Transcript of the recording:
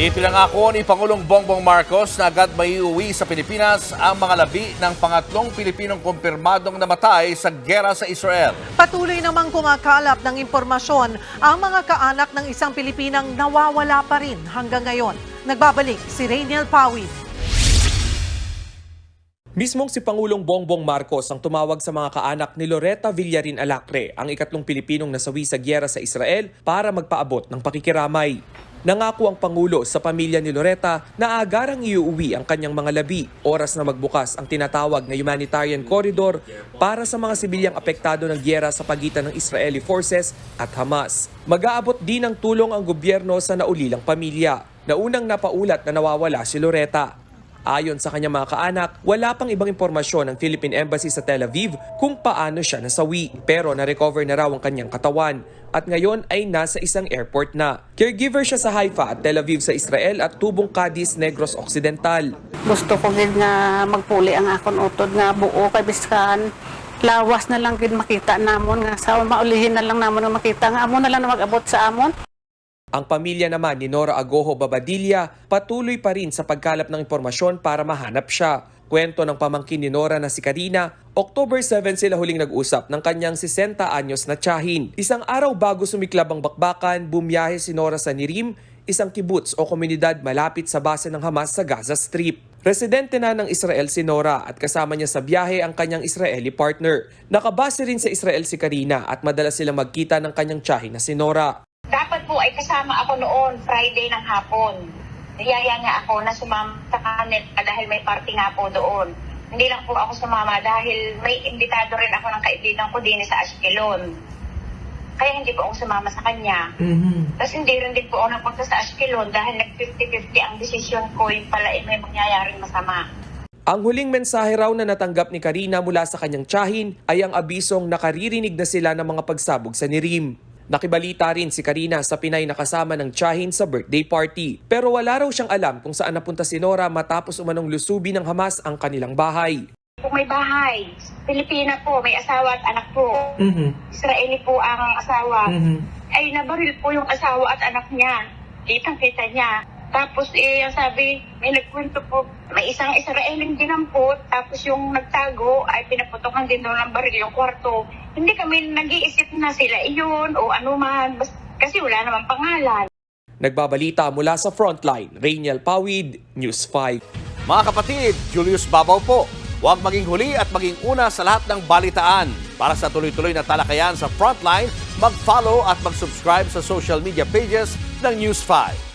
Ipinangako ni Pangulong Bongbong Marcos na agad maiuwi sa Pilipinas ang mga labi ng pangatlong Pilipinong kumpirmadong namatay sa gera sa Israel. Patuloy namang kumakalap ng impormasyon ang mga kaanak ng isang Pilipinang nawawala pa rin hanggang ngayon. Nagbabalik si Rainiel Pawid. Mismong si Pangulong Bongbong Marcos ang tumawag sa mga kaanak ni Loretta Villarin Alacre, ang ikatlong Pilipinong nasawi sa gyera sa Israel para magpaabot ng pakikiramay. Nangako ang Pangulo sa pamilya ni Loretta na agarang iuwi ang kanyang mga labi oras na magbukas ang tinatawag na humanitarian corridor para sa mga sibilyang apektado ng gyera sa pagitan ng Israeli forces at Hamas. Mag-aabot din ng tulong ang gobyerno sa naulilang pamilya na unang napaulat na nawawala si Loretta. Ayon sa kanyang mga kaanak, wala pang ibang impormasyon ng Philippine Embassy sa Tel Aviv kung paano siya nasawi. Pero na-recover na raw ang kanyang katawan at ngayon ay nasa isang airport na. Caregiver siya sa Haifa at Tel Aviv sa Israel at tubong Cadiz, Negros Occidental. gusto ko gid nga magpuli ang akon utod nga buo kay biskan lawas na lang gid makita namon nga sa maulihin na lang namon makita nga amo na lang na mag-abot sa amon Ang pamilya naman ni Nora Agoho Babadilla patuloy pa rin sa pagkalap ng impormasyon para mahanap siya. Kwento ng pamangkin ni Nora na si Karina, October 7 sila huling nag-usap ng kanyang 60 anyos na tiyahin. Isang araw bago sumiklab ang bakbakan, bumiyahe si Nora sa Nirim, isang kibbutz o komunidad malapit sa base ng Hamas sa Gaza Strip. Residente na ng Israel si Nora at kasama niya sa biyahe ang kanyang Israeli partner. Nakabase rin sa Israel si Karina at madalas silang magkita ng kanyang tiyahin na si Nora. Po ay kasama ako noon, Friday ng hapon. Niyaya nga ako na sumama sa kanet dahil may party nga po doon. Hindi lang po ako sumama dahil may imbitado rin ako ng kaibigan ko din sa Ashkelon. Kaya hindi po ako sumama sa kanya. Tapos hindi rin din po ako nagpunta sa Ashkelon dahil nag 50-50 ang desisyon ko yung pala ay may mangyayaring masama. Ang huling mensahe raw na natanggap ni Karina mula sa kanyang tiyahin ay ang abisong nakaririnig na sila ng mga pagsabog sa Nirim. Nakibalita rin si Karina sa Pinay na kasama ng tiyahin sa birthday party. Pero wala raw siyang alam kung saan napunta si Nora matapos umanong lusubi ng Hamas ang kanilang bahay. Kung may bahay, Pilipina po, may asawa at anak po. Israeli po ang asawa. Ay nabaril po yung asawa at anak niya. Kitang-kita niya. Tapos eh, ang sabi, may nagkwento po, may isang Israeling dinampot, tapos yung nagtago ay pinaputokan din daw ng baril yung kwarto. Hindi kami nag-iisip na sila iyon o ano man, bas- kasi wala namang pangalan. Nagbabalita mula sa Frontline, Rainiel Pawid, News 5. Mga kapatid, Julius Babaw po. Huwag maging huli at maging una sa lahat ng balitaan. Para sa tuloy-tuloy na talakayan sa Frontline, mag-follow at mag-subscribe sa social media pages ng News 5.